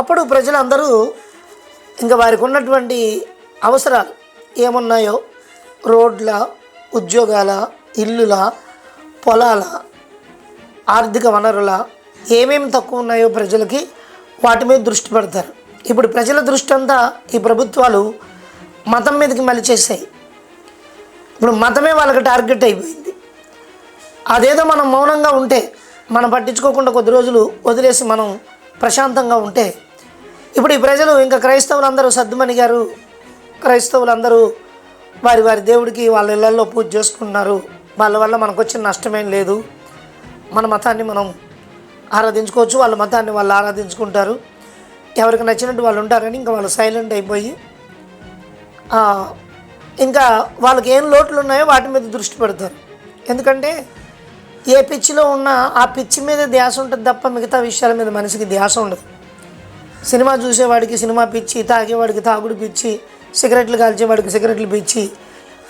అప్పుడు ప్రజలందరూ ఇంకా వారికి ఉన్నటువంటి అవసరాలు ఏమున్నాయో రోడ్ల ఉద్యోగాల ఇల్లుల పొలాల ఆర్థిక వనరుల ఏమేమి తక్కువ ఉన్నాయో ప్రజలకి వాటి మీద దృష్టి పెడతారు. ఇప్పుడు ప్రజల దృష్టి అంతా ఈ ప్రభుత్వాలు మతం మీదకి మలిచేసాయి ఇప్పుడు మతమే వాళ్ళకి టార్గెట్ అయిపోయింది. అదేదో మనం మౌనంగా ఉంటే మనం పట్టించుకోకుండా కొద్ది రోజులు వదిలేసి మనం ప్రశాంతంగా ఉంటే ఇప్పుడు ఈ ప్రజలు ఇంకా క్రైస్తవులందరూ సర్దుమణి గారు క్రైస్తవులందరూ వారి వారి దేవుడికి వాళ్ళ ఇళ్ళలో పూజ చేసుకుంటున్నారు. వాళ్ళ వల్ల మనకు వచ్చిన నష్టమేం లేదు. మన మతాన్ని మనం ఆరాధించుకోవచ్చు. వాళ్ళ మతాన్ని వాళ్ళు ఆరాధించుకుంటారు. ఎవరికి నచ్చినట్టు వాళ్ళు ఉంటారని ఇంకా వాళ్ళు సైలెంట్ అయిపోయి ఇంకా వాళ్ళకి ఏం లోట్లు ఉన్నాయో వాటి మీద దృష్టి పెడతారు. ఎందుకంటే ఏ పిచ్చిలో ఉన్నా ఆ పిచ్చి మీద ధ్యాస ఉంటుంది తప్ప మిగతా విషయాల మీద మనిషికి ధ్యాస ఉండదు. సినిమా చూసేవాడికి సినిమా పిచ్చి తాగేవాడికి తాగుడు పిచ్చి సిగరెట్లు కాల్చేవాడికి సిగరెట్లు పిచ్చి.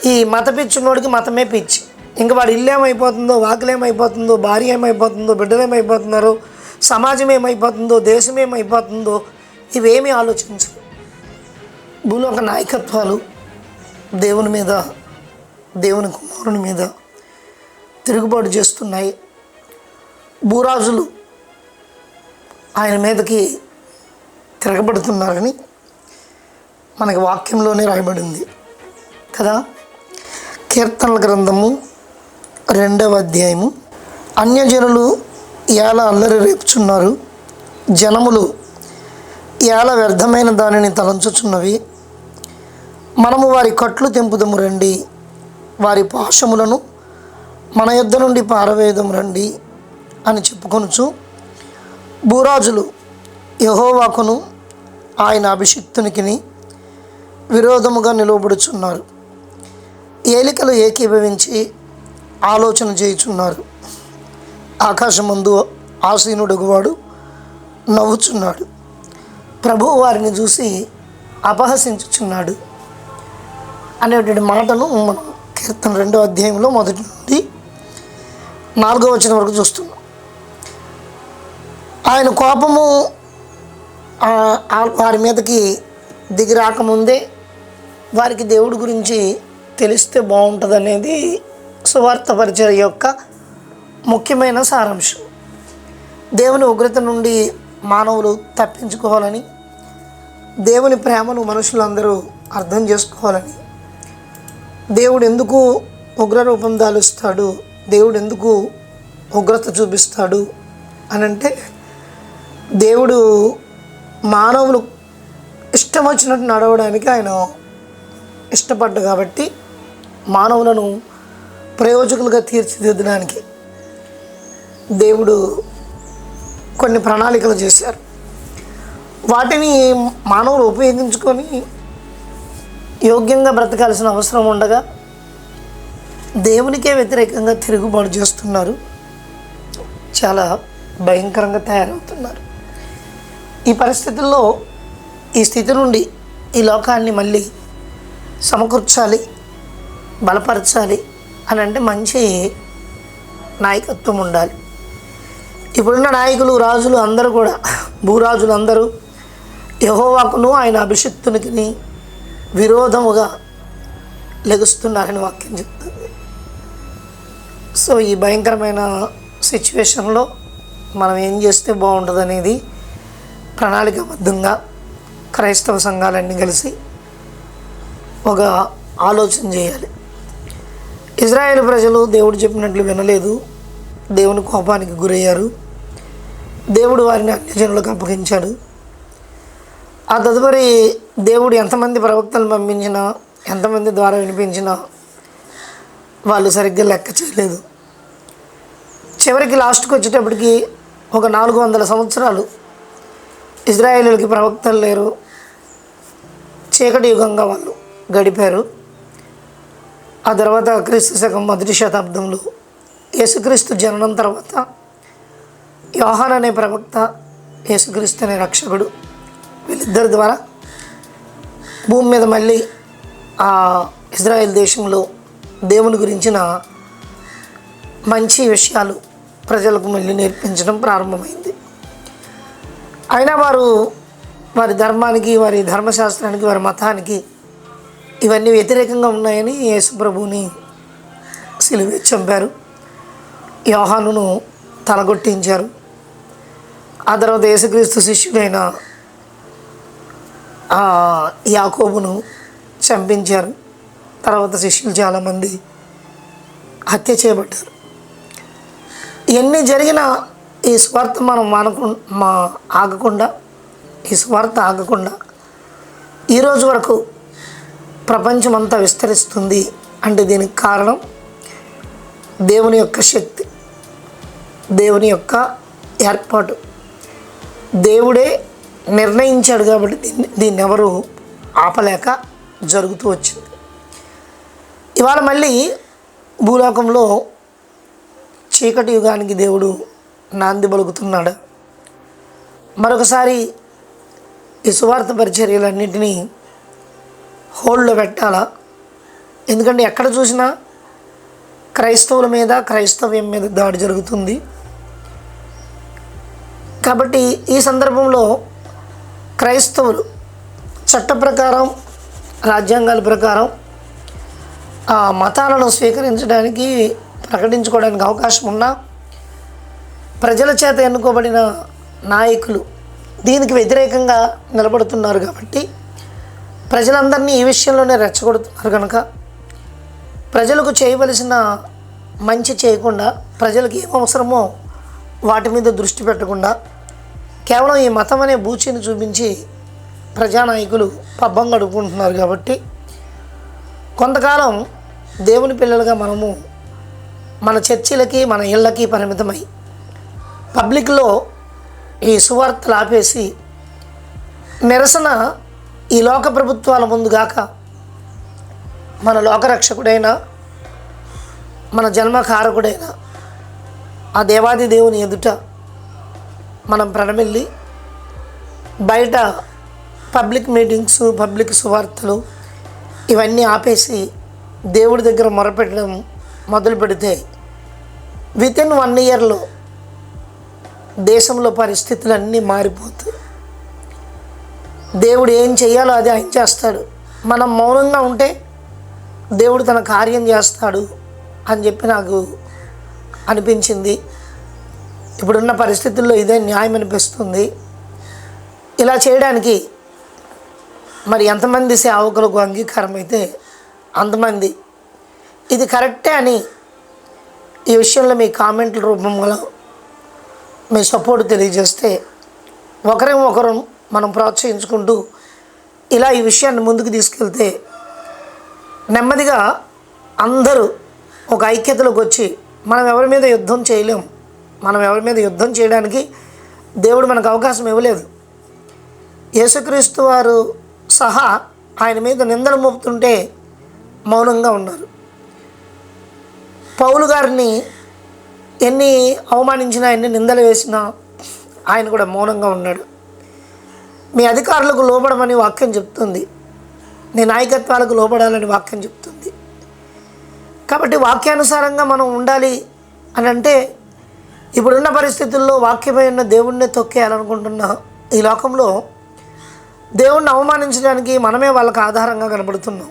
ఈ మత పిచ్చున్నోడికి మతమే పిచ్చి. ఇంకా వాడు ఇల్లు ఏమైపోతుందో వాకులు ఏమైపోతుందో భార్య ఏమైపోతుందో బిడ్డలు ఏమైపోతున్నారు సమాజం ఏమైపోతుందో దేశం ఏమైపోతుందో ఇవేమీ ఆలోచించు భూలోక నాయకత్వాలు దేవుని మీద దేవుని కుమారుని మీద తిరుగుబాటు చేస్తున్నాయి. భూరాజులు ఆయన మీదకి తిరగబడుతున్నారని మనకి వాక్యంలోనే రాయబడింది. కదా? కీర్తనల గ్రంథము రెండవ అధ్యాయము. అన్యజనులు ఏల అల్లరి రేపుచున్నారు. జనములు ఏల వ్యర్థమైన దానిని తలంచుచున్నవి. మనము వారి కట్లు తెంపుదము రండి. వారి పాశములను మన యుద్ధ నుండి పారవేయదము రండి అని చెప్పుకొనుచు భూరాజులు యహోవాకును ఆయన అభిషిక్తునికి విరోధముగా నిలవబడుచున్నారు. ఏలికలు ఏకీభవించి ఆలోచన చేయుచున్నారు. ఆకాశమందు ఆసీనుడుగువాడు నవ్వుచున్నాడు. ప్రభు వారిని చూసి అపహసించుచున్నాడు. అనేటువంటి మాటను మనం కీర్తన రెండో అధ్యాయంలో మొదటి నుండి నాలుగో వచనం వరకు చూస్తున్నాం. ఆయన కోపము వారి మీదకి దిగి రాకముందే వారికి దేవుడి గురించి తెలిస్తే బాగుంటుంది అనేది సువార్త పరిచయ యొక్క ముఖ్యమైన సారాంశం. దేవుని ఉగ్రత నుండి మానవులు తప్పించుకోవాలని దేవుని ప్రేమను మనుషులందరూ అర్థం చేసుకోవాలని. దేవుడు ఎందుకు ఉగ్ర రూపం దాలుస్తాడు? దేవుడు ఎందుకు ఉగ్రత చూపిస్తాడు? అని అంటే దేవుడు మానవులు ఇష్టం వచ్చినట్టు నడవడానికి ఆయన ఇష్టపడ్డు కాబట్టి మానవులను ప్రయోజకులుగా తీర్చిదిద్దడానికి దేవుడు కొన్ని ప్రణాళికలు చేశారు. వాటిని మానవులు ఉపయోగించుకొని యోగ్యంగా బ్రతకాల్సిన అవసరం ఉండగా దేవునికే వ్యతిరేకంగా తిరుగుబాటు చేస్తున్నారు. చాలా భయంకరంగా తయారవుతున్నారు. ఈ పరిస్థితుల్లో ఈ స్థితి నుండి ఈ లోకాన్ని మళ్ళీ సమకూర్చాలి బలపరచాలి అని అంటే మంచి నాయకత్వం ఉండాలి. ఇప్పుడున్న నాయకులు రాజులు అందరూ కూడా భూరాజులు అందరూ యహోవాకును ఆయన అభిషిక్తునికి విరోధముగా లెగుస్తున్నారని వాక్యం చెప్తుంది. సో ఈ భయంకరమైన సిచ్యువేషన్లో మనం ఏం చేస్తే బాగుంటుంది అనేది ప్రణాళికబద్ధంగా క్రైస్తవ సంఘాలన్నీ కలిసి ఒక ఆలోచన చేయాలి. ఇజ్రాయేల్ ప్రజలు దేవుడు చెప్పినట్లు వినలేదు. దేవుని కోపానికి గురయ్యారు. దేవుడు వారిని అన్యజనులకు అప్పగించాడు. ఆ తదుపరి దేవుడు ఎంతమంది ప్రవక్తలు పంపించినా ఎంతమంది ద్వారా వినిపించినా వాళ్ళు సరిగ్గా లెక్క చేయలేదు. చివరికి లాస్ట్కి వచ్చేటప్పటికి ఒక నాలుగు వందల సంవత్సరాలు ఇజ్రాయేలీలకి ప్రవక్తలు లేరు. చీకటి యుగంగా వాళ్ళు గడిపారు. ఆ తర్వాత క్రీస్తు శకం మొదటి శతాబ్దంలో యేసుక్రీస్తు జననం తర్వాత యోహాన్ అనే ప్రవక్త యేసుక్రీస్తు అనే రక్షకుడు వీళ్ళిద్దరి ద్వారా భూమి మీద మళ్ళీ ఆ ఇజ్రాయెల్ దేశంలో దేవుని గురించిన మంచి విషయాలు ప్రజలకు మళ్ళీ నేర్పించడం ప్రారంభమైంది. అయినా వారు వారి ధర్మానికి వారి ధర్మశాస్త్రానికి వారి మతానికి ఇవన్నీ వ్యతిరేకంగా ఉన్నాయని యేసుప్రభుని సిలువ చంపారు. యోహానును తలగొట్టించారు. ఆ తర్వాత యేసుక్రీస్తు శిష్యుడైన యాకోబును చంపించారు. తర్వాత శిష్యులు చాలామంది హత్య చేయబడ్డారు. ఇవన్నీ జరిగిన ఈ స్వార్థ మనం మానకు మా ఆగకుండా ఈ స్వార్థ ఆగకుండా ఈరోజు వరకు ప్రపంచమంతా విస్తరిస్తుంది అంటే దీనికి కారణం దేవుని యొక్క శక్తి దేవుని యొక్క ఏర్పాటు. దేవుడే నిర్ణయించాడు కాబట్టి దీన్ని దీన్ని ఎవరు ఆపలేక జరుగుతూ వచ్చింది. ఇవాళ మళ్ళీ భూలోకంలో చీకటి యుగానికి దేవుడు నాంది పలుకుతున్నాడు మరొకసారి ఈ సువార్త పరిచర్యలన్నింటినీ హోల్డ్లో పెట్టాలా? ఎందుకంటే ఎక్కడ చూసినా క్రైస్తవుల మీద క్రైస్తవ్యం మీద దాడి జరుగుతుంది. కాబట్టి ఈ సందర్భంలో క్రైస్తవులు చట్ట ప్రకారం రాజ్యాంగాల ప్రకారం ఆ మతాలను స్వీకరించడానికి ప్రకటించుకోవడానికి అవకాశం ఉన్నా ప్రజల చేత ఎన్నుకోబడిన నాయకులు దీనికి వ్యతిరేకంగా నిలబడుతున్నారు కాబట్టి ప్రజలందరినీ ఈ విషయంలోనే రెచ్చగొడుతున్నారు కనుక ప్రజలకు చేయవలసిన మంచి చేయకుండా ప్రజలకు ఏం అవసరమో వాటి మీద దృష్టి పెట్టకుండా కేవలం ఈ మతం అనే బూచిని చూపించి ప్రజానాయకులు పబ్బం గడుపుకుంటున్నారు కాబట్టి కొంతకాలం దేవుని పిల్లలుగా మనము మన చర్చిలకి మన ఇళ్ళకి పరిమితమై పబ్లిక్లో ఈ సువార్తలు ఆపేసి నిరసన ఈ లోక ప్రభుత్వాల ముందు గాక మన లోకరక్షకుడైన మన జన్మకారకుడైన ఆ దేవాది దేవుని ఎదుట మనం ప్రణమిల్లి బయట పబ్లిక్ మీటింగ్స్ పబ్లిక్ సువార్తలు ఇవన్నీ ఆపేసి దేవుడి దగ్గర మొరపెట్టడం మొదలు పెడితే విత్ ఇన్ వన్ ఇయర్లో దేశంలో పరిస్థితులు అన్నీ మారిపోతాయి. దేవుడు ఏం చేయాలో అది ఆయన చేస్తాడు. మనం మౌనంగా ఉంటే దేవుడు తన కార్యం చేస్తాడు అని చెప్పి నాకు అనిపించింది. ఇప్పుడున్న పరిస్థితుల్లో ఇదే న్యాయం అనిపిస్తుంది. ఇలా చేయడానికి మరి ఎంతమంది సేవకులకు అంగీకారం అయితే అంతమంది. ఇది కరెక్టే అని ఈ విషయంలో మీ కామెంట్ల రూపంలో మీ సపోర్ట్ తెలియజేస్తే ఒకరి ఒకరు మనం ప్రోత్సహించుకుంటూ ఇలా ఈ విషయాన్ని ముందుకు తీసుకెళ్తే నెమ్మదిగా అందరూ ఒక ఐక్యతలోకి వచ్చి మనం ఎవరి మీద యుద్ధం చేయలేం మనం ఎవరి మీద యుద్ధం చేయడానికి దేవుడు మనకు అవకాశం ఇవ్వలేదు. యేసుక్రీస్తు వారు సహా ఆయన మీద నిందలు మోపుతుంటే మౌనంగా ఉన్నారు. పౌలు గారిని ఎన్ని అవమానించినా ఎన్ని నిందలు వేసినా ఆయన కూడా మౌనంగా ఉన్నాడు. మీ అధికారులకు లోబడమని వాక్యం చెప్తుంది. నీ నాయకత్వాలకు లోపడాలని వాక్యం చెప్తుంది. కాబట్టి వాక్యానుసారంగా మనం ఉండాలి అని అంటే ఇప్పుడున్న పరిస్థితుల్లో వాక్యమై ఉన్న దేవుణ్ణి తొక్కేయాలనుకుంటున్న ఈ లోకంలో దేవుణ్ణి అవమానించడానికి మనమే వాళ్ళకి ఆధారంగా కనబడుతున్నాం.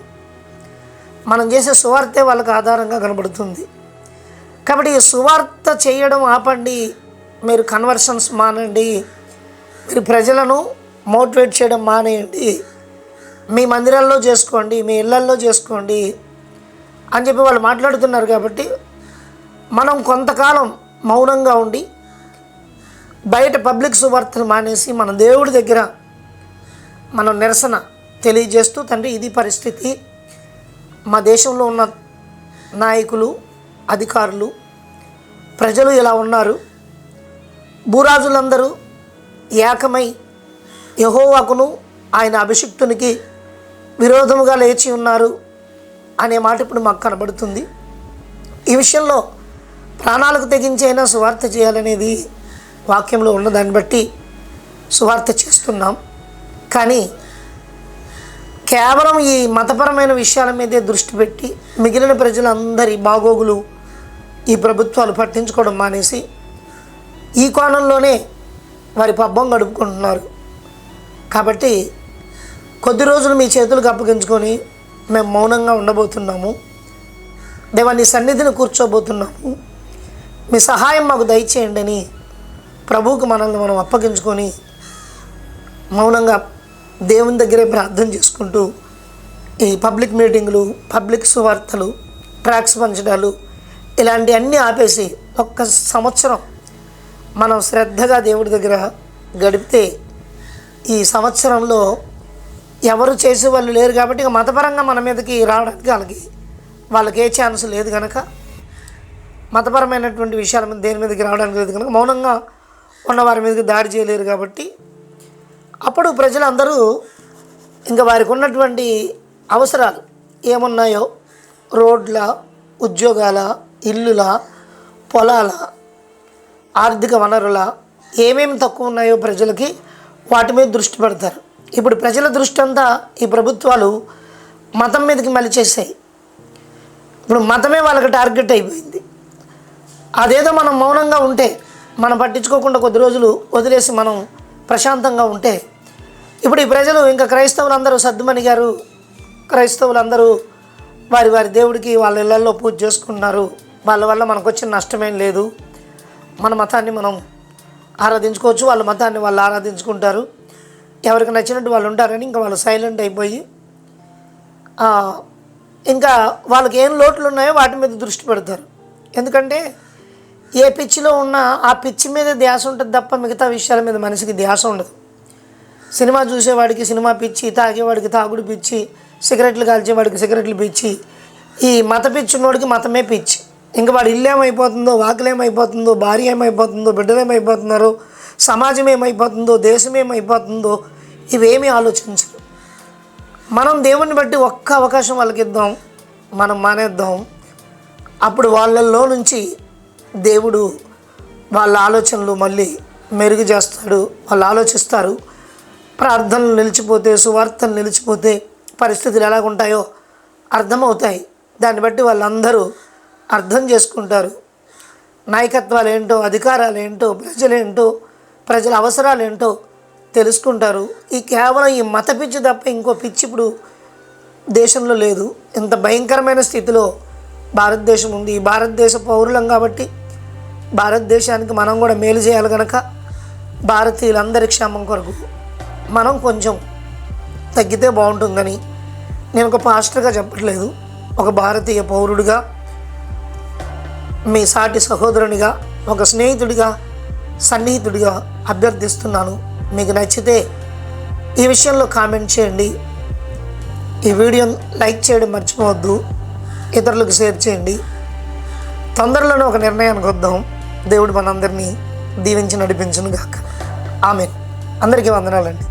మనం చేసే సువార్తే వాళ్ళకి ఆధారంగా కనబడుతుంది. కాబట్టి సువార్త చేయడం ఆపండి. మీరు కన్వర్షన్స్ మానండి. మీరు ప్రజలను మోటివేట్ చేయడం మానేయండి. మీ మందిరాల్లో చేసుకోండి మీ ఇళ్ళల్లో చేసుకోండి అని చెప్పి వాళ్ళు మాట్లాడుతున్నారు కాబట్టి మనం కొంతకాలం మౌనంగా ఉండి బయట పబ్లిక్ సువార్తలు మానేసి మన దేవుడి దగ్గర మనం నిరసన తెలియజేస్తూ తండ్రి ఇది పరిస్థితి. మా దేశంలో ఉన్న నాయకులు అధికారులు ప్రజలు ఇలా ఉన్నారు. భూరాజులందరూ ఏకమై యహోవాకును ఆయన అభిషిక్తునికి విరోధముగా లేచి ఉన్నారు అనే మాట ఇప్పుడు మాకు కనబడుతుంది. ఈ విషయంలో ప్రాణాలకు తెగించైనా సువార్త చేయాలనేది వాక్యంలో ఉన్న దాన్ని బట్టి సువార్త చేస్తున్నాం. కానీ కేవలం ఈ మతపరమైన విషయాల మీదే దృష్టి పెట్టి మిగిలిన ప్రజలందరి బాగోగులు ఈ ప్రభుత్వాలు పట్టించుకోవడం మానేసి ఈ కోణంలోనే వారి పబ్బం గడుపుకుంటున్నారు. కాబట్టి కొద్ది రోజులు మీ చేతులకు అప్పగించుకొని మేము మౌనంగా ఉండబోతున్నాము. దేవా నీ సన్నిధిని కూర్చోబోతున్నాము. మీ సహాయం మాకు దయచేయండి అని ప్రభువుకు మనల్ని మనం అప్పగించుకొని మౌనంగా దేవుని దగ్గరే ప్రార్థన చేసుకుంటూ ఈ పబ్లిక్ మీటింగులు పబ్లిక్ సువార్తలు ట్రాక్స్ పంచడాలు ఇలాంటి అన్నీ ఆపేసి ఒక్క సంవత్సరం మనం శ్రద్ధగా దేవుడి దగ్గర గడిపితే ఈ సంవత్సరంలో ఎవరు చేసే వాళ్ళు లేరు కాబట్టి ఇక మతపరంగా మన మీదకి రావడానికి వాళ్ళకి వాళ్ళకి ఏ ఛాన్స్ లేదు కనుక మతపరమైనటువంటి విషయాల మీద దేని మీదకి రావడానికి లేదు కనుక మౌనంగా ఉన్న వారి మీదకి దాడి చేయలేరు కాబట్టి అప్పుడు ప్రజలందరూ ఇంకా వారికి ఉన్నటువంటి అవసరాలు ఏమున్నాయో రోడ్ల ఉద్యోగాల ఇల్లుల పొలాల ఆర్థిక వనరుల ఏమేమి తక్కువ ఉన్నాయో ప్రజలకి వాటి మీద దృష్టి పెడతారు. ఇప్పుడు ప్రజల దృష్టి అంతా ఈ ప్రభుత్వాలు మతం మీదకి మలిచేసాయి ఇప్పుడు మతమే వాళ్ళకి టార్గెట్ అయిపోయింది. అదేదో మనం మౌనంగా ఉంటే మనం పట్టించుకోకుండా కొద్ది రోజులు వదిలేసి మనం ప్రశాంతంగా ఉంటే ఇప్పుడు ఈ ప్రజలు ఇంకా క్రైస్తవులందరూ సర్దుమణిగారు క్రైస్తవులందరూ వారి వారి దేవుడికి వాళ్ళ ఇళ్ళలో పూజ చేసుకుంటున్నారు. వాళ్ళ వల్ల మనకు వచ్చిన నష్టమేం లేదు. మన మతాన్ని మనం ఆరాధించుకోవచ్చు. వాళ్ళ మతాన్ని వాళ్ళు ఆరాధించుకుంటారు. ఎవరికి నచ్చినట్టు వాళ్ళు ఉంటారని ఇంకా వాళ్ళు సైలెంట్ అయిపోయి ఇంకా వాళ్ళకి ఏం లోట్లు ఉన్నాయో వాటి మీద దృష్టి పెడతారు. ఎందుకంటే ఏ పిచ్చిలో ఉన్నా ఆ పిచ్చి మీద ధ్యాస ఉంటుంది తప్ప మిగతా విషయాల మీద మనిషికి ధ్యాస ఉండదు. సినిమా చూసేవాడికి సినిమా పిచ్చి తాగేవాడికి తాగుడు పిచ్చి సిగరెట్లు కాల్చేవాడికి సిగరెట్లు పిచ్చి ఈ మత పిచ్చి ఉన్నోడికి మతమే పిచ్చి. ఇంకా వాడు ఇల్లు ఏమైపోతుందో ఏమైపోతుందో భార్య ఏమైపోతుందో బిడ్డలు ఏమైపోతున్నారో సమాజం ఏమైపోతుందో దేశం ఏమైపోతుందో ఇవేమీ ఆలోచించరు. మనం దేవుణ్ణి బట్టి ఒక్క అవకాశం వాళ్ళకి ఇద్దాం మనం మానేద్దాం. అప్పుడు వాళ్ళల్లో నుంచి దేవుడు వాళ్ళ ఆలోచనలు మళ్ళీ మెరుగు చేస్తాడు వాళ్ళు ఆలోచిస్తారు. ప్రార్థనలు నిలిచిపోతే సువార్తలు నిలిచిపోతే పరిస్థితులు ఎలాగుంటాయో అర్థమవుతాయి. దాన్ని బట్టి వాళ్ళందరూ అర్థం చేసుకుంటారు. నాయకత్వాలు ఏంటో అధికారాలు ఏంటో ప్రజలేంటో ప్రజల అవసరాలు ఏంటో తెలుసుకుంటారు. ఈ కేవలం ఈ మత పిచ్చి తప్ప ఇంకో పిచ్చి ఇప్పుడు దేశంలో లేదు. ఇంత భయంకరమైన స్థితిలో భారతదేశం ఉంది. ఈ భారతదేశ పౌరులం కాబట్టి భారతదేశానికి మనం కూడా మేలు చేయాలి కనుక భారతీయులందరి క్షేమం కొరకు మనం కొంచెం తగ్గితే బాగుంటుందని నేను ఒక పాస్టర్గా చెప్పట్లేదు. ఒక భారతీయ పౌరుడిగా మీ సాటి సహోదరునిగా ఒక స్నేహితుడిగా సన్నిహితుడిగా అభ్యర్థిస్తున్నాను. మీకు నచ్చితే ఈ విషయంలో కామెంట్ చేయండి. ఈ వీడియోని లైక్ చేయడం మర్చిపోవద్దు. ఇతరులకు షేర్ చేయండి. తొందరలోనే ఒక నిర్ణయానికి వద్దాం దేవుడు మనందరినీ దీవించి నడిపించును గాక ఆమె అందరికీ వందనాలండి.